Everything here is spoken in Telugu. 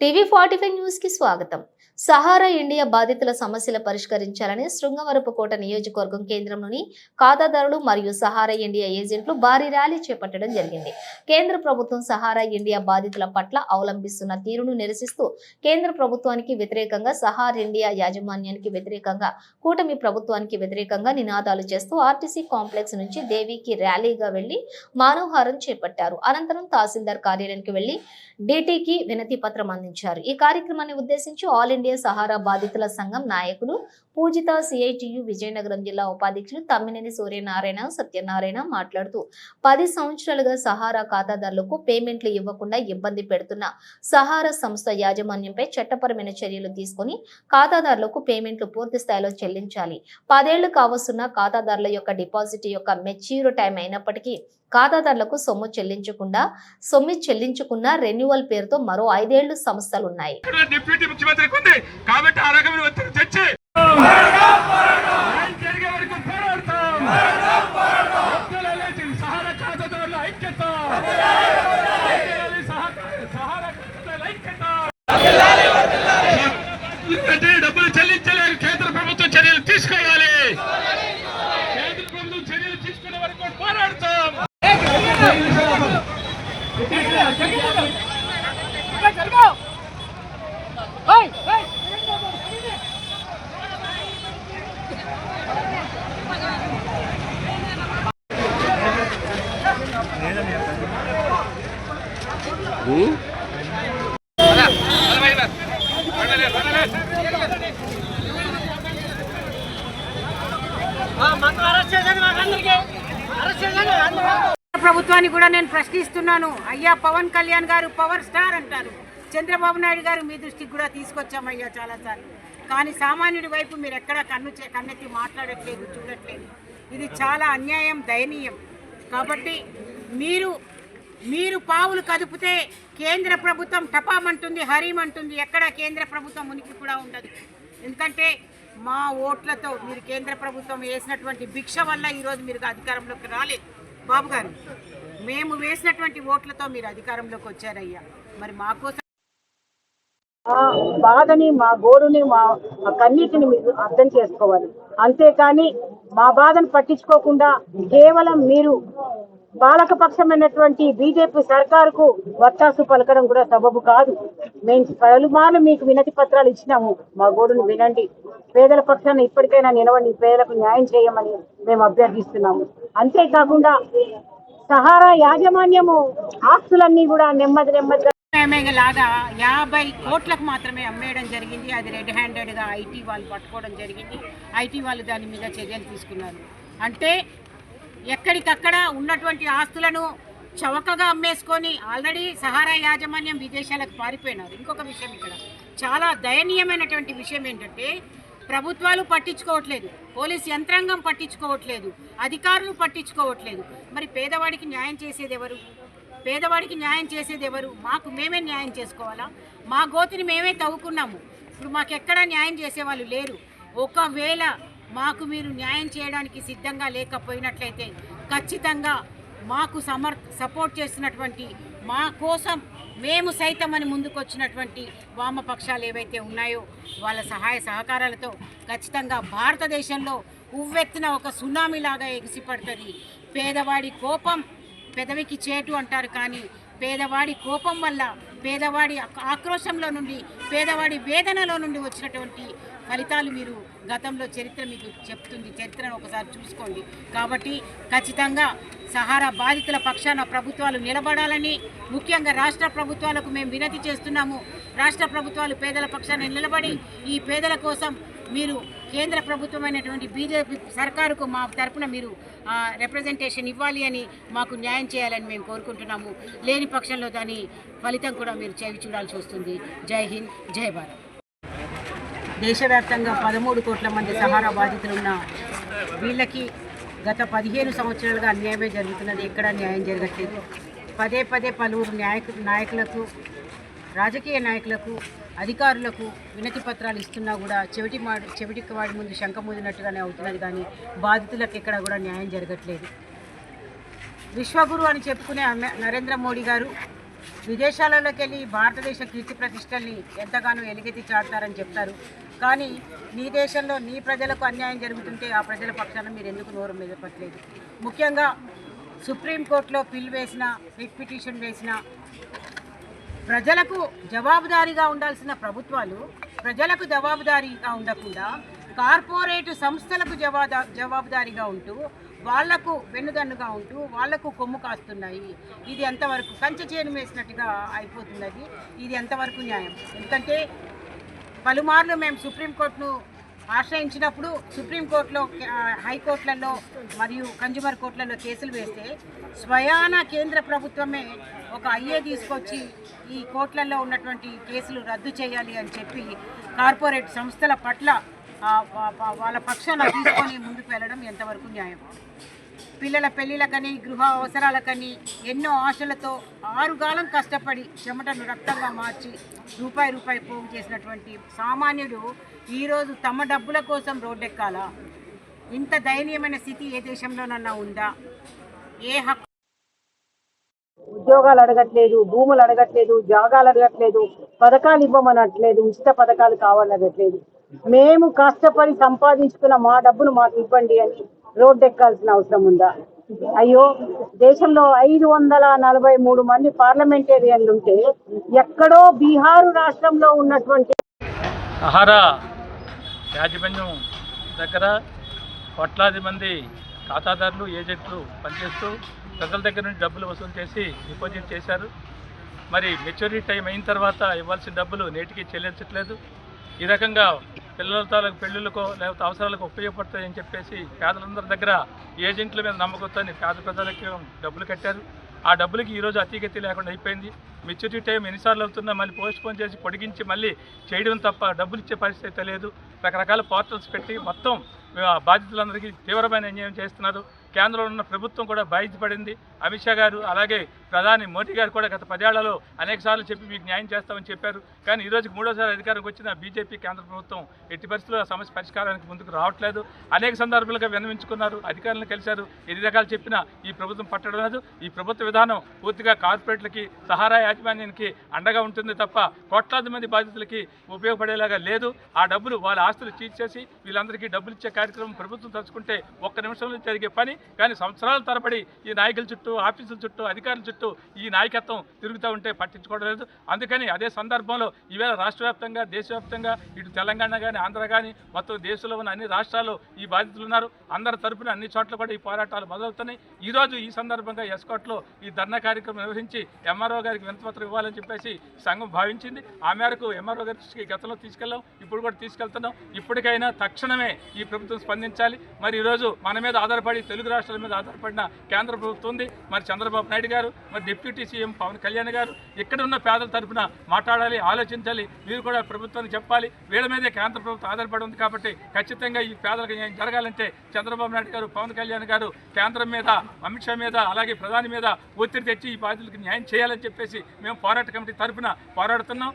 టీవీ ఫార్టీ ఫైవ్ న్యూస్కి స్వాగతం. సహారా ఇండియా బాధితుల సమస్యలు పరిష్కరించాలని శృంగవరపుకోట నియోజకవర్గం కేంద్రంలోని ఖాతాదారులు మరియు సహారా ఇండియా ఏజెంట్లు భారీ ర్యాలీ చేపట్టడం జరిగింది. కేంద్ర ప్రభుత్వం సహారా ఇండియా బాధితుల పట్ల అవలంబిస్తున్న తీరును నిరసిస్తూ కేంద్ర ప్రభుత్వానికి వ్యతిరేకంగా సహార్ ఇండియా యాజమాన్యానికి వ్యతిరేకంగా కూటమి ప్రభుత్వానికి వ్యతిరేకంగా నినాదాలు చేస్తూ ఆర్టీసీ కాంప్లెక్స్ నుంచి దేవికి ర్యాలీగా వెళ్ళి మానవహారం చేపట్టారు. అనంతరం తహసీల్దార్ కార్యాలయానికి వెళ్ళి డీటీకి వినతి పత్రం అందించారు. ఈ కార్యక్రమాన్ని ఉద్దేశించి ఆల్ ఇండియా సహారా బాధితుల సంఘం నాయకులు పూజిత సిఐటియు విజయనగరం జిల్లా ఉపాధ్యక్షులు తమ్మినేని సూర్యనారాయణ సత్యనారాయణ మాట్లాడుతూ పది సంవత్సరాలుగా సహారా ఖాతాదారులకు పేమెంట్లు ఇవ్వకుండా ఇబ్బంది పెడుతున్న సహారా సంస్థ యాజమాన్యంపై చట్టపరమైన చర్యలు తీసుకొని ఖాతాదారులకు పేమెంట్లు పూర్తి స్థాయిలో చెల్లించాలి. పదేళ్ళు కావస్తున్న ఖాతాదారుల యొక్క డిపాజిట్ యొక్క మెచ్యూర్ టైం అయినప్పటికీ ఖాతాదారులకు సొమ్ము చెల్లించకుండా సొమ్ము చెల్లించుకున్న రెన్యువల్ పేరుతో మరో ఐదేళ్ళు సంస్థలున్నాయి. మంత్రం అరెస్ట్ చేశాను మాకందరికీ అరెస్ట్ చేశాను ప్రభుత్వాన్ని కూడా నేను ప్రశ్నిస్తున్నాను. అయ్యా పవన్ కళ్యాణ్ గారు పవర్ స్టార్ అంటారు. చంద్రబాబు నాయుడు గారు మీ దృష్టికి కూడా తీసుకొచ్చామయ్యా చాలాసార్లు. కానీ సామాన్యుడి వైపు మీరు ఎక్కడా కన్ను కన్నెత్తి మాట్లాడట్లేదు చూడట్లేదు. ఇది చాలా అన్యాయం దయనీయం. కాబట్టి మీరు మీరు పావులు కదిపితే కేంద్ర ప్రభుత్వం టపామంటుంది హరీమంటుంది. ఎక్కడ కేంద్ర ప్రభుత్వం ఉనికి కూడా ఉండదు. ఎందుకంటే మా ఓట్లతో మీరు కేంద్ర ప్రభుత్వం వేసినటువంటి భిక్ష వల్ల ఈరోజు మీరు అధికారంలోకి రాలేదు. బాబు గారు మేము వేసినటువంటి ఓట్లతో మీరు అధికారంలోకి వచ్చారయ్యా. మరి మా కోసం మా బాధని మా గోడుని మా కన్నీటిని మీరు అర్థం చేసుకోవాలి. అంతేకాని మా బాధను పట్టించుకోకుండా కేవలం మీరు పాలకపక్షమైనటువంటి బీజేపీ సర్కారుకు వర్షాసు పలకడం కూడా సబబు కాదు. మేము పలుమార్లు మీకు వినతి పత్రాలు ఇచ్చినాము. మా గోడును వినండి. పేదల పక్షాన్ని ఇప్పటికైనా నిలవండి. పేదలకు న్యాయం చేయమని మేము అభ్యర్థిస్తున్నాము. అంతేకాకుండా సహారా యాజమాన్యము ఆస్తులన్నీ కూడా నెమ్మది నెమ్మదిగా లాగా యాభై కోట్లకు మాత్రమే అమ్మేయడం జరిగింది. అది రెడ్ హ్యాండెడ్గా ఐటీ వాళ్ళు పట్టుకోవడం జరిగింది. ఐటీ వాళ్ళు దాని మీద చర్యలు తీసుకున్నారు. అంటే ఎక్కడికక్కడ ఉన్నటువంటి ఆస్తులను చవకగా అమ్మేసుకొని ఆల్రెడీ సహారా యాజమాన్యం విదేశాలకు పారిపోయినారు. ఇంకొక విషయం ఇక్కడ. చాలా దయనీయమైనటువంటి విషయం ఏంటంటే ప్రభుత్వాలు పట్టించుకోవట్లేదు. పోలీస్ యంత్రాంగం పట్టించుకోవట్లేదు. అధికారులు పట్టించుకోవట్లేదు. మరి పేదవాడికి న్యాయం చేసేది ఎవరు పేదవాడికి న్యాయం చేసేది ఎవరు మాకు మేమే న్యాయం చేసుకోవాలా? మా గోతిని మేమే తవ్వుకున్నాము. ఇప్పుడు మాకు ఎక్కడా న్యాయం చేసేవాళ్ళు లేరు. ఒకవేళ మాకు మీరు న్యాయం చేయడానికి సిద్ధంగా లేకపోయినట్లయితే ఖచ్చితంగా మాకు సమర్ సపోర్ట్ చేసినటువంటి మా కోసం మేము సైతం అని ముందుకొచ్చినటువంటి వామపక్షాలు ఏవైతే ఉన్నాయో వాళ్ళ సహాయ సహకారాలతో ఖచ్చితంగా భారతదేశంలో ఉవ్వెత్తున ఒక సునామీలాగా ఎగిసిపడుతుంది. పేదవాడి కోపం పెదవికి చేటు అంటారు కానీ పేదవాడి కోపం వల్ల పేదవాడి ఆక్రోశంలో నుండి పేదవాడి వేదనలో నుండి వచ్చినటువంటి ఫలితాలు మీరు గతంలో చరిత్ర మీకు చెప్తుంది. చరిత్రను ఒకసారి చూసుకోండి. కాబట్టి ఖచ్చితంగా సహారా బాధితుల పక్షాన ప్రభుత్వాలు నిలబడాలని ముఖ్యంగా రాష్ట్ర ప్రభుత్వాలకు మేము వినతి చేస్తున్నాము. రాష్ట్ర ప్రభుత్వాలు పేదల పక్షాన నిలబడి ఈ పేదల కోసం మీరు కేంద్ర ప్రభుత్వమైనటువంటి బీజేపీ సర్కారుకు మా తరపున మీరు రిప్రజెంటేషన్ ఇవ్వాలి అని మాకు న్యాయం చేయాలని మేము కోరుకుంటున్నాము. లేని పక్షంలో దాని ఫలితం కూడా మీరు చేవి చూడాల్సి వస్తుంది. జై హింద్ జై భారత్. దేశవ్యాప్తంగా పదమూడు కోట్ల మంది సహారా బాధితులు ఉన్న వీళ్ళకి గత పదిహేను సంవత్సరాలుగా అన్యాయమే జరుగుతున్నది. ఎక్కడా న్యాయం జరగట్లేదు. పదే పదే పలువురు నాయకు నాయకులకు రాజకీయ నాయకులకు అధికారులకు వినతి పత్రాలు ఇస్తున్నా కూడా చెవిటి మాడు చెవిటికి వాడి ముందు శంఖ ముందినట్టుగానే అవుతున్నది కానీ బాధితులకు ఎక్కడ కూడా న్యాయం జరగట్లేదు. విశ్వగురు అని చెప్పుకునే నరేంద్ర మోడీ గారు విదేశాలలోకి వెళ్ళి భారతదేశ కీర్తి ప్రతిష్టల్ని ఎంతగానో ఎలుగెత్తి చాటుతారని చెప్తారు. కానీ నీ దేశంలో నీ ప్రజలకు అన్యాయం జరుగుతుంటే ఆ ప్రజల పక్షాన మీరు ఎందుకు నోరు మెదపట్లేదు? ముఖ్యంగా సుప్రీంకోర్టులో పిల్ వేసిన రిట్ పిటిషన్ వేసిన ప్రజలకు జవాబుదారీగా ఉండాల్సిన ప్రభుత్వాలు ప్రజలకు జవాబుదారీగా ఉండకుండా కార్పొరేట్ సంస్థలకు జవాదా జవాబుదారీగా ఉంటూ వాళ్ళకు వెన్నుదన్నుగా ఉంటూ వాళ్ళకు కొమ్ము కాస్తున్నాయి. ఇది ఎంతవరకు కంచె చేను వేసినట్టుగా అయిపోతున్నది. ఇది ఎంతవరకు న్యాయం? ఎందుకంటే పలుమార్లు మేము సుప్రీంకోర్టును ఆశ్రయించినప్పుడు సుప్రీంకోర్టులో హైకోర్టులలో మరియు కన్జ్యూమర్ కోర్టులలో కేసులు వేస్తే స్వయాన కేంద్ర ప్రభుత్వమే ఒక అయ్యే తీసుకొచ్చి ఈ కోర్టులలో ఉన్నటువంటి కేసులు రద్దు చేయాలి అని చెప్పి కార్పొరేట్ సంస్థల పట్ల వాళ్ళ పక్షాన తీసుకొని ముందుకు వెళ్ళడం ఎంతవరకు న్యాయం పిల్లల పెళ్ళిళ్ళకని గృహ అవసరాలకని ఎన్నో ఆశలతో ఆరుగాలం కష్టపడి చెమటను రక్తంగా మార్చి రూపాయి రూపాయి పోగు చేసినటువంటి సామాన్యుడు ఈరోజు తమ డబ్బుల కోసం రోడ్డెక్కాలా. ఇంత దయనీయమైన స్థితి ఏ దేశంలోనన్నా ఉందా? ఏ హక్కు? ఉద్యోగాలు అడగట్లేదు భూములు అడగట్లేదు జాగాలు అడగట్లేదు పథకాలు ఇవ్వమనట్లేదు ఉచిత పథకాలు కావాలనట్లేదు. మేము కష్టపడి సంపాదించుకున్న మా డబ్బును మాకు ఇవ్వండి అని రోడ్డు ఎక్కాల్సిన అవసరం ఉందా? అయ్యో దేశంలో ఐదు వందల నలభై మూడు మంది పార్లమెంటేరియన్లు ఉంటే ఎక్కడో బీహారు రాష్ట్రంలో ఉన్నటువంటి ఆహార యాజమాన్యం దగ్గర కోట్లాది మంది ఖాతాదారులు ఏజెంట్లు పనిచేస్తూ ప్రజల దగ్గర నుంచి డబ్బులు వసూలు చేసి డిపాజిట్ చేశారు. మరి మెచ్యూరిటీ టైం అయిన తర్వాత ఇవ్వాల్సిన డబ్బులు నేటికి చెల్లించట్లేదు. ఈ రకంగా పిల్లల తాలూకు పెళ్ళిళ్ళకో లేకపోతే అవసరాలకు ఉపయోగపడతాయని చెప్పేసి పేదలందరి దగ్గర ఏజెంట్ల మీద నమ్మకంతో పేద ప్రజలకి డబ్బులు కట్టారు. ఆ డబ్బులకి ఈరోజు అతీగతి లేకుండా అయిపోయింది. మెచ్యూరిటీ టైం ఎన్నిసార్లు అవుతున్నా మళ్ళీ పోస్ట్ పోన్ చేసి పొడిగించి మళ్ళీ చేయడం తప్ప డబ్బులు ఇచ్చే పరిస్థితి లేదు. రకరకాల పోర్టల్స్ పెట్టి మొత్తం ఆ, బాధితులందరికీ తీవ్రమైన అన్యాయం చేస్తున్నారు. కేంద్రంలో ఉన్న ప్రభుత్వం కూడా బాధ్యపడింది అమిత్ షా గారు అలాగే ప్రధాని మోదీ గారు కూడా గత పదేళ్ళలో అనేక సార్లు చెప్పి మీకు న్యాయం చేస్తామని చెప్పారు. కానీ ఈ రోజుకి మూడోసారి అధికారంకి వచ్చిన బీజేపీ కేంద్ర ప్రభుత్వం ఎట్టి పరిస్థితుల్లో ఆ సమస్య పరిష్కారానికి ముందుకు రావట్లేదు. అనేక సందర్భాలుగా విన్నవించుకున్నారు అధికారులను కలిశారు. ఎన్ని రకాలు చెప్పినా ఈ ప్రభుత్వం పట్టడం లేదు. ఈ ప్రభుత్వ విధానం పూర్తిగా కార్పొరేట్లకి సహారా యాజమాన్యానికి అండగా ఉంటుంది తప్ప కోట్లాది మంది బాధితులకి ఉపయోగపడేలాగా లేదు. ఆ డబ్బులు వాళ్ళ ఆస్తులు తీసేసి వీళ్ళందరికీ డబ్బులు ఇచ్చే కార్యక్రమం ప్రభుత్వం తలుచుకుంటే ఒక్క నిమిషంలో జరిగే పని. కానీ సంవత్సరాల తరబడి ఈ నాయకుల చుట్టూ ఆఫీసుల చుట్టూ అధికారుల చుట్టూ ఈ నాయకత్వం తిరుగుతూ ఉంటే పట్టించుకోవడం లేదు. అందుకని అదే సందర్భంలో ఈవేళ రాష్ట్ర వ్యాప్తంగా దేశవ్యాప్తంగా ఇటు తెలంగాణ కానీ ఆంధ్ర కానీ మొత్తం దేశంలో ఉన్న అన్ని రాష్ట్రాల్లో ఈ బాధితులు ఉన్నారు. అందరి తరపున అన్ని చోట్ల కూడా ఈ పోరాటాలు మొదలవుతున్నాయి. ఈ రోజు ఈ సందర్భంగా ఎస్కోట్లో ఈ ధర్నా కార్యక్రమం నిర్వహించి ఎంఆర్ఓ గారికి వినతిపత్రం ఇవ్వాలని చెప్పేసి సంఘం భావించింది. ఆ మేరకు ఎంఆర్ఓ గారి దృష్టికి గతంలో తీసుకెళ్ళాం. ఇప్పుడు కూడా తీసుకెళ్తున్నాం. ఇప్పటికైనా తక్షణమే ఈ ప్రభుత్వం స్పందించాలి. మరి ఈరోజు మన మీద ఆధారపడి తెలుగు రాష్ట్రాల మీద ఆధారపడిన కేంద్ర ప్రభుత్వం ఉంది. మరి చంద్రబాబు నాయుడు గారు మరి డిప్యూటీ సీఎం పవన్ కళ్యాణ్ గారు ఇక్కడ ఉన్న పేదల తరఫున మాట్లాడాలి ఆలోచించాలి. మీరు కూడా ప్రభుత్వానికి చెప్పాలి. వీళ్ళ మీదే కేంద్ర ప్రభుత్వం ఆధారపడి ఉంది కాబట్టి ఖచ్చితంగా ఈ పేదలకు న్యాయం జరగాలంటే చంద్రబాబు నాయుడు గారు పవన్ కళ్యాణ్ గారు కేంద్రం మీద అమిత్ షా మీద అలాగే ప్రధాని మీద ఒత్తిడి తెచ్చి ఈ బాధితులకు న్యాయం చేయాలని చెప్పేసి మేము పోరాట కమిటీ తరఫున పోరాడుతున్నాం.